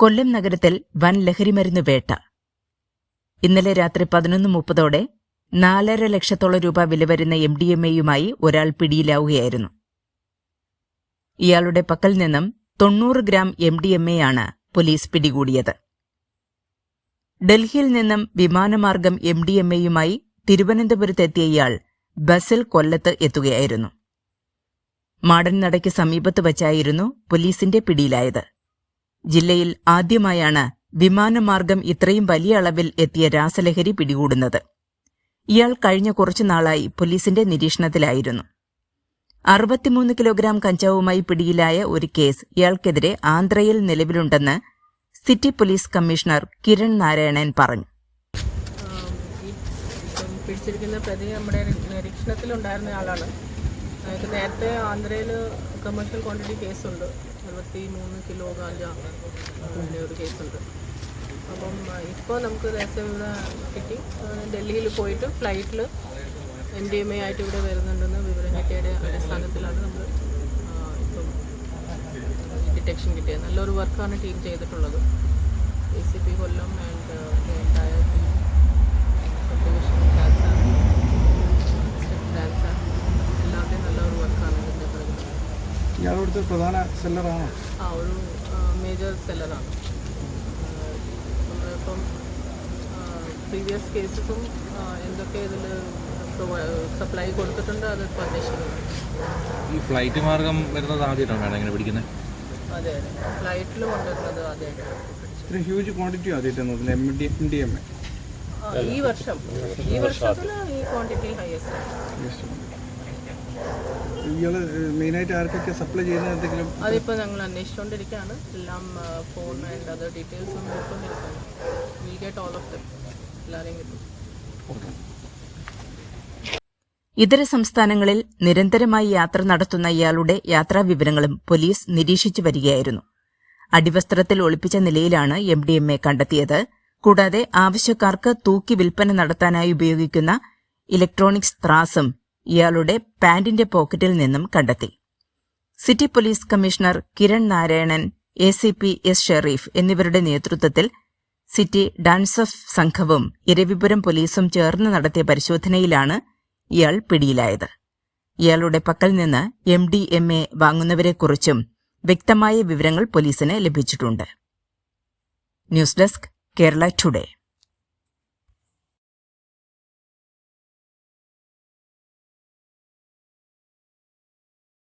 കൊല്ലം നഗരത്തിൽ വൻ ലഹരിമരുന്ന് വേട്ട. ഇന്നലെ രാത്രി പതിനൊന്ന് മുപ്പതോടെ നാലര ലക്ഷത്തോളം രൂപ വില വരുന്ന എം ഡി എം എയുമായി ഒരാൾ പിടിയിലാവുകയായിരുന്നു. ഇയാളുടെ പക്കൽ നിന്നും തൊണ്ണൂറ് ഗ്രാം എം ഡി എം എയാണ് പോലീസ് പിടികൂടിയത്. ഡൽഹിയിൽ നിന്നും വിമാനമാർഗം എം ഡി എം എയുമായി തിരുവനന്തപുരത്തെത്തിയ ഇയാൾ ബസിൽ കൊല്ലത്ത് എത്തുകയായിരുന്നു. മാടൻ നടയ്ക്ക് സമീപത്ത് വച്ചായിരുന്നു പോലീസിന്റെ പിടിയിലായത്. ജില്ലയിൽ ആദ്യമായാണ് വിമാനമാർഗം ഇത്രയും വലിയ അളവിൽ എത്തിയ രാസലഹരി പിടികൂടുന്നത്. ഇയാൾ കഴിഞ്ഞ കുറച്ചു നാളായി പോലീസിന്റെ നിരീക്ഷണത്തിലായിരുന്നു. അറുപത്തിമൂന്ന് കിലോഗ്രാം കഞ്ചാവുമായി പിടിയിലായ ഒരു കേസ് ഇയാൾക്കെതിരെ ആന്ധ്രയിൽ നിലവിലുണ്ടെന്ന് city police commissioner Kiran Narayanan പറഞ്ഞു. പിടിച്ചിരിക്കുന്ന പ്രതി നമ്മുടെ നിരീക്ഷണത്തിലുണ്ടായിരുന്ന ആളാണ്. അയാൾക്ക് നേരത്തെ ആന്ധ്രയിൽ കമേഴ്ഷ്യൽ ക്വാണ്ടിറ്റി കേസുണ്ട് അറുപത്തി മൂന്ന് കിലോ ഗാഞ്ച അങ്ങനെ ഒരു കേസുണ്ട് അപ്പം ഇപ്പോൾ നമുക്ക് രഹസ്യം ഇവിടെ കിട്ടി. ഡൽഹിയിൽ പോയിട്ട് ഫ്ലൈറ്റിൽ എൻ ഡി എം എ ആയിട്ട് ഇവിടെ വരുന്നുണ്ടെന്ന് വിവരം കിട്ടിയതിന്റെ അടിസ്ഥാനത്തിലാണ് നമ്മൾ ഇപ്പം ഡിറ്റക്ഷൻ കിട്ടിയത്. നല്ലൊരു വർക്കാണ് ടീം ചെയ്തിട്ടുള്ളത്. A C P Kollam and Dyer team subdivision ഡാൻസ സ്റ്റെപ്പ് ഡാൻസ എല്ലാവരുടെയും നല്ലൊരു വർക്കാണ് ഇതിന്റെ പിറകിൽ ഇയാളവിടുത്തെ പ്രധാന സെല്ലറാണോ? ആ ഒരു മേജർ സെല്ലറാണ് നമ്മളിപ്പം പ്രീവിയസ് കേസസും എന്തൊക്കെ ഇതിൽ സപ്ലൈ കൊടുത്തിട്ടുണ്ട് അത് അന്വേഷിക്കുന്നു ഈ ഫ്ലൈറ്റ് മാർഗം വരുന്നത് ആദ്യമായിട്ടാണ് മാഡം ഇങ്ങനെ പിടിക്കുന്നത് അതെ അതെ. ഫ്ലൈറ്റിൽ കൊണ്ടുവരുന്നത് ആദ്യമായിട്ട് ഇത്ര ഹ്യൂജ് ക്വാണ്ടിറ്റി ആദ്യമായിട്ട് M D M D M A ഈ വർഷം ഈ വർഷത്തിൽ ഈ ക്വാണ്ടിറ്റി ഹയസ്റ്റ് ഇയാൾ മെയിനായിട്ട് ആർക്കൊക്കെ സപ്ലൈ ചെയ്യുന്ന എന്തെങ്കിലും അതിപ്പോൾ ഞങ്ങൾ അന്വേഷിച്ചുകൊണ്ടിരിക്കുകയാണ് എല്ലാം ഫോൺ ആൻഡ് അതർ ഡീറ്റെയിൽസ് ഒന്നും കിട്ടുന്നിരിക്കുകയാണ് will get all of them എല്ലാവരെയും കിട്ടും. ഇതര സംസ്ഥാനങ്ങളിൽ നിരന്തരമായി യാത്ര നടത്തുന്ന ഇയാളുടെ യാത്രാ വിവരങ്ങളും പോലീസ് നിരീക്ഷിച്ചു വരികയായിരുന്നു. അടിവസ്ത്രത്തിൽ ഒളിപ്പിച്ച നിലയിലാണ് എം ഡി എം എ കണ്ടെത്തിയത്. കൂടാതെ ആവശ്യക്കാർക്ക് തൂക്കി വിൽപ്പന നടത്താനായി ഉപയോഗിക്കുന്ന ഇലക്ട്രോണിക്സ് ത്രാസും ഇയാളുടെ പാന്റിന്റെ പോക്കറ്റിൽ നിന്നും കണ്ടെത്തി. City police commissioner Kiran Narayanan A C P S Sherif എന്നിവരുടെ നേതൃത്വത്തിൽ സിറ്റി ഡാൻസ് ഓഫ് സംഘവും ഇരവിപുരം പോലീസും ചേർന്ന് നടത്തിയ പരിശോധനയിലാണ് ഇയാൾ പിടിയിലായത്. ഇയാളുടെ പക്കൽ നിന്ന് എം ഡി എം എ വാങ്ങുന്നവരെക്കുറിച്ചും വ്യക്തമായ വിവരങ്ങൾ പോലീസിന് ലഭിച്ചിട്ടുണ്ട്. News desk Kerala today.